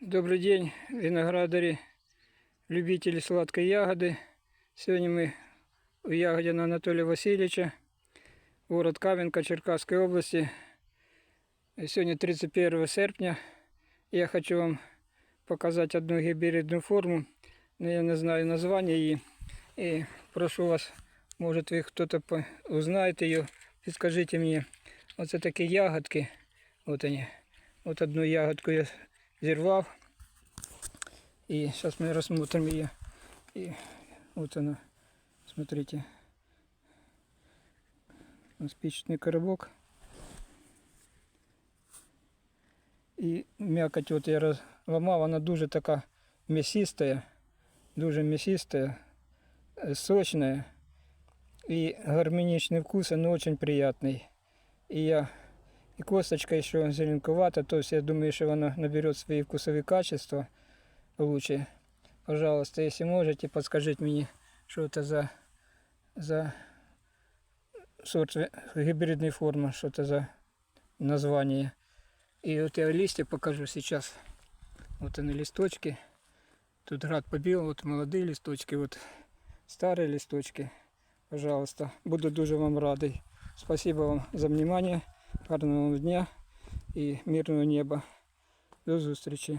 Добрый день, виноградари, любители сладкой ягоды. Сегодня мы у Ягодина Анатолия Васильевича, город Каменка Черкасской области. И Сегодня 31 серпня. Я хочу вам показать одну гибридную форму, но я не знаю название її. И прошу вас, может вы кто-то по- узнает ее, підскажите мне. Оце такі ягодки. Вот они. Вот одну ягодку я зірвав. И сейчас мы рассмотрим ее. И вот она. Смотрите. Спичечный коробок. І м'якоть от я розламав, вона дуже така м'ясистая, дуже м'ясистая, сочная. И гармоничный вкус, он очень приятный. И я и косточка еще зеленковата, то есть я думаю, что она наберет свои вкусовые качества лучше. Пожалуйста, если можете, подскажите мне, что это за, за сорт гибридной формы, что это за название. И вот я листья покажу сейчас. Вот они листочки. Тут град побил, вот молодые листочки, вот старые листочки. Пожалуйста, буду дуже вам радий. Спасибо вам за внимание. Гарного вам дня і мирного неба. До зустрічі.